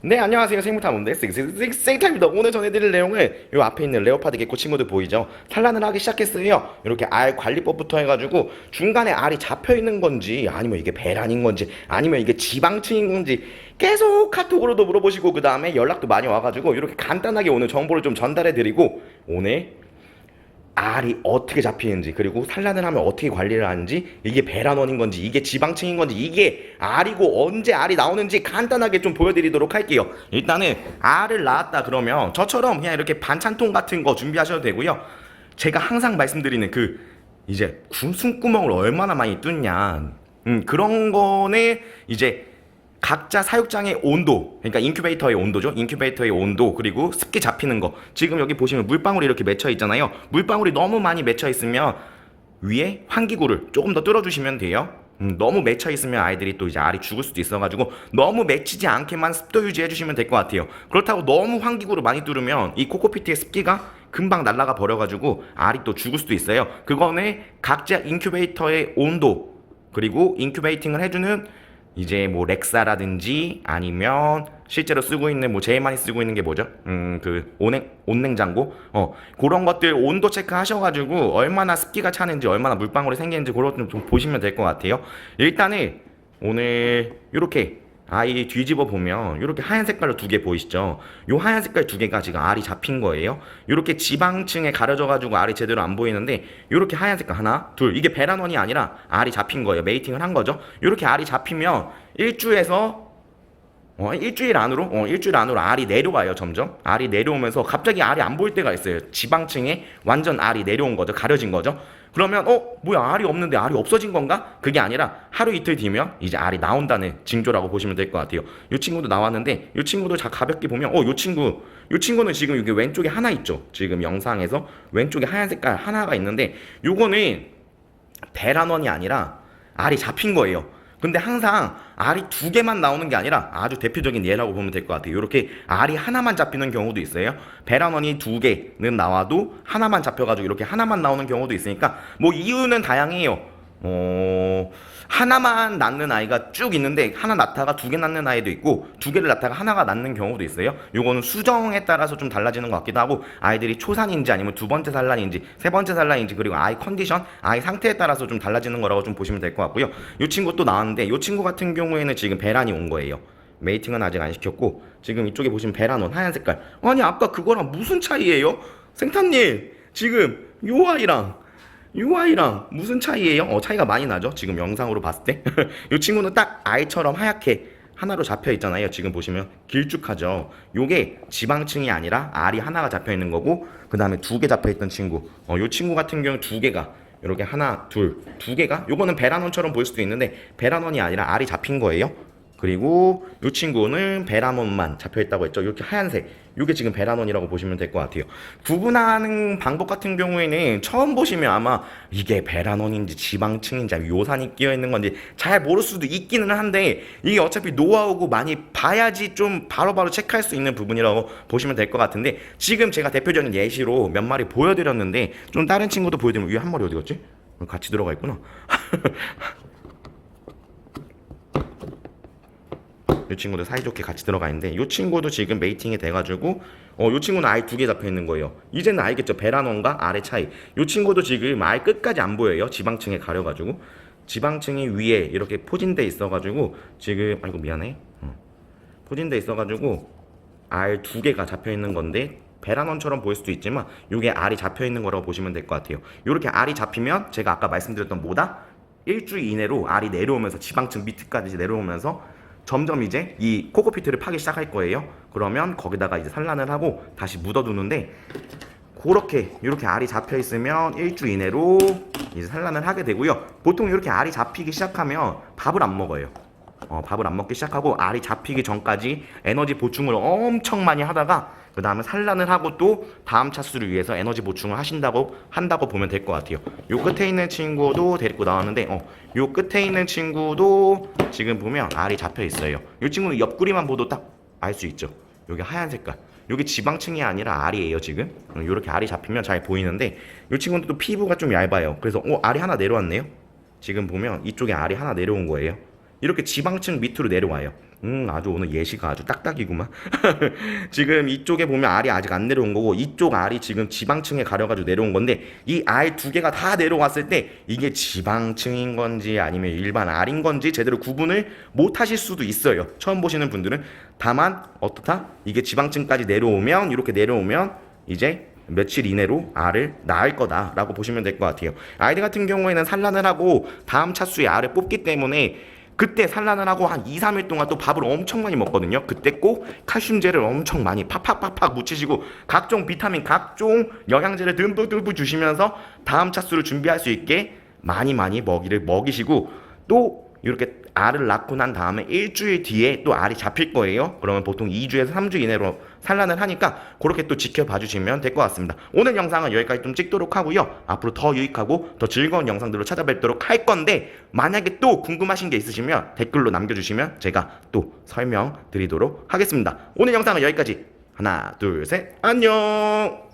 네 안녕하세요. 생물탐험대 쌩타입니다. 오늘 전해드릴 내용은 요 앞에 있는 레오파드 개코 친구들 보이죠? 산란을 하기 시작했어요. 이렇게 알 관리법부터 해가지고 중간에 알이 잡혀있는 건지 아니면 이게 배란인 건지 아니면 이게 지방층인 건지 계속 카톡으로도 물어보시고 그 다음에 연락도 많이 와가지고 이렇게 간단하게 오늘 정보를 좀 전달해드리고 오늘 알이 어떻게 잡히는지 그리고 산란을 하면 어떻게 관리를 하는지 이게 배란원인 건지 이게 지방층인 건지 이게 알이고 언제 알이 나오는지 간단하게 좀 보여드리도록 할게요. 일단은 알을 낳았다 그러면 저처럼 그냥 이렇게 반찬통 같은 거 준비하셔도 되고요. 제가 항상 말씀드리는 그 이제 숨구멍을 얼마나 많이 뚫냐 음, 그런 거는 이제 각자 사육장의 온도, 그러니까 인큐베이터의 온도죠. 인큐베이터의 온도 그리고 습기 잡히는 거. 지금 여기 보시면 물방울이 이렇게 맺혀 있잖아요. 물방울이 너무 많이 맺혀 있으면 위에 환기구를 조금 더 뚫어주시면 돼요. 음, 너무 맺혀 있으면 아이들이 또 이제 알이 죽을 수도 있어가지고 너무 맺히지 않게만 습도 유지해 주시면 될 것 같아요. 그렇다고 너무 환기구를 많이 뚫으면 이 코코피트의 습기가 금방 날아가 버려가지고 알이 또 죽을 수도 있어요. 그거는 각자 인큐베이터의 온도 그리고 인큐베이팅을 해주는 이제 뭐 렉사라든지 아니면 실제로 쓰고 있는 뭐 제일 많이 쓰고 있는 게 뭐죠? 음 그 온냉 온냉장고 어 그런 것들 온도 체크 하셔가지고 얼마나 습기가 차는지 얼마나 물방울이 생기는지 그런 것좀 좀 보시면 될 것 같아요. 일단은 오늘 이렇게 아이 뒤집어 보면 이렇게 하얀 색깔로 두 개 보이시죠? 요 하얀 색깔 두 개가 지금 알이 잡힌 거예요. 이렇게 지방층에 가려져 가지고 알이 제대로 안 보이는데 이렇게 하얀 색깔 하나, 둘 이게 베란원이 아니라 알이 잡힌 거예요. 메이팅을 한 거죠. 이렇게 알이 잡히면 일주에서 어, 일주일 안으로? 어, 일주일 안으로 알이 내려와요 점점. 알이 내려오면서 갑자기 알이 안 보일 때가 있어요. 지방층에 완전 알이 내려온 거죠 가려진 거죠. 그러면 어 뭐야 알이 없는데 알이 없어진 건가? 그게 아니라 하루 이틀 뒤면 이제 알이 나온다는 징조라고 보시면 될 것 같아요. 이 친구도 나왔는데 이 친구도 자 가볍게 보면 어 이 친구 이 친구는 지금 여기 왼쪽에 하나 있죠. 지금 영상에서 왼쪽에 하얀 색깔 하나가 있는데 요거는 배란원이 아니라 알이 잡힌 거예요. 근데 항상 알이 두 개만 나오는 게 아니라 아주 대표적인 예라고 보면 될 것 같아요. 이렇게 알이 하나만 잡히는 경우도 있어요. 배란원이 두 개는 나와도 하나만 잡혀가지고 이렇게 하나만 나오는 경우도 있으니까 뭐 이유는 다양해요. 어, 하나만 낳는 아이가 쭉 있는데 하나 낳다가 두 개 낳는 아이도 있고 두 개를 낳다가 하나가 낳는 경우도 있어요. 요거는 수정에 따라서 좀 달라지는 것 같기도 하고 아이들이 초산인지 아니면 두 번째 산란인지 세 번째 산란인지 그리고 아이 컨디션, 아이 상태에 따라서 좀 달라지는 거라고 좀 보시면 될 것 같고요. 요 친구 또 나왔는데 요 친구 같은 경우에는 지금 배란이 온 거예요. 메이팅은 아직 안 시켰고 지금 이쪽에 보시면 배란 온 하얀 색깔. 아니 아까 그거랑 무슨 차이예요? 생탄님 지금 요 아이랑 이 아이랑 무슨 차이예요? 어 차이가 많이 나죠? 지금 영상으로 봤을 때. 이 친구는 딱 아이처럼 하얗게 하나로 잡혀 있잖아요. 지금 보시면 길쭉하죠. 요게 지방층이 아니라 알이 하나가 잡혀 있는 거고 그 다음에 두 개 잡혀 있던 친구. 어, 요 친구 같은 경우 두 개가 이렇게 하나, 둘, 두 개가 요거는 베라논처럼 보일 수도 있는데 베라논이 아니라 알이 잡힌 거예요. 그리고 이 친구는 베라논만 잡혀 있다고 했죠. 이렇게 하얀색. 이게 지금 베라논이라고 보시면 될 것 같아요. 구분하는 방법 같은 경우에는 처음 보시면 아마 이게 베라논인지 지방층인지 요산이 끼어 있는 건지 잘 모를 수도 있기는 한데 이게 어차피 노하우고 많이 봐야지 좀 바로 바로 체크할 수 있는 부분이라고 보시면 될 것 같은데 지금 제가 대표적인 예시로 몇 마리 보여드렸는데 좀 다른 친구도 보여드리면 위에 한 마리 어디 갔지? 같이 들어가 있구나. 이 친구도 사이좋게 같이 들어가 있는데 이 친구도 지금 메이팅이 돼가지고 어, 이 친구는 아예 두 개 잡혀 있는 거예요. 이제는 알겠죠. 베라논과 알의 차이. 이 친구도 지금 아예 끝까지 안 보여요. 지방층에 가려가지고 지방층이 위에 이렇게 포진돼 있어가지고 지금 아이고 미안해. 어. 포진돼 있어가지고 알 두 개가 잡혀 있는 건데 베라논처럼 보일 수도 있지만 이게 알이 잡혀 있는 거라고 보시면 될 것 같아요. 이렇게 알이 잡히면 제가 아까 말씀드렸던 뭐다 일주일 이내로 알이 내려오면서 지방층 밑까지 내려오면서 점점 이제 이 코코피트를 파기 시작할 거예요. 그러면 거기다가 이제 산란을 하고 다시 묻어두는데 그렇게 이렇게 알이 잡혀 있으면 일주 이내로 이제 산란을 하게 되고요. 보통 이렇게 알이 잡히기 시작하면 밥을 안 먹어요. 어, 밥을 안 먹기 시작하고 알이 잡히기 전까지 에너지 보충을 엄청 많이 하다가 그 다음에 산란을 하고 또 다음 차수를 위해서 에너지 보충을 하신다고 한다고 보면 될 것 같아요. 요 끝에 있는 친구도 데리고 나왔는데 어, 요 끝에 있는 친구도 지금 보면 알이 잡혀 있어요. 요 친구는 옆구리만 보도 딱 알 수 있죠. 여기 하얀 색깔. 여기 지방층이 아니라 알이에요 지금. 이렇게 알이 잡히면 잘 보이는데 이 친구는 또 피부가 좀 얇아요. 그래서 어 알이 하나 내려왔네요. 지금 보면 이쪽에 알이 하나 내려온 거예요. 이렇게 지방층 밑으로 내려와요. 음, 아주 오늘 예시가 아주 딱딱이구만. 지금 이쪽에 보면 알이 아직 안 내려온 거고 이쪽 알이 지금 지방층에 가려가지고 내려온 건데 이 알 두 개가 다 내려왔을 때 이게 지방층인 건지 아니면 일반 알인 건지 제대로 구분을 못 하실 수도 있어요. 처음 보시는 분들은 다만 어떻다? 이게 지방층까지 내려오면 이렇게 내려오면 이제 며칠 이내로 알을 낳을 거다라고 보시면 될 것 같아요. 아이들 같은 경우에는 산란을 하고 다음 차수에 알을 뽑기 때문에 그때 산란을 하고 한 2, 3일 동안 또 밥을 엄청 많이 먹거든요. 그때 꼭 칼슘제를 엄청 많이 팍팍팍팍 묻히시고 각종 비타민, 각종 영양제를 듬뿍듬뿍 주시면서 다음 차수를 준비할 수 있게 많이 많이 먹이를 먹이시고 또 이렇게 알을 낳고 난 다음에 일주일 뒤에 또 알이 잡힐 거예요. 그러면 보통 2주에서 3주 이내로 산란을 하니까 그렇게 또 지켜봐 주시면 될 것 같습니다. 오늘 영상은 여기까지 좀 찍도록 하고요. 앞으로 더 유익하고 더 즐거운 영상들로 찾아뵙도록 할 건데 만약에 또 궁금하신 게 있으시면 댓글로 남겨주시면 제가 또 설명 드리도록 하겠습니다. 오늘 영상은 여기까지. 하나, 둘, 셋, 안녕!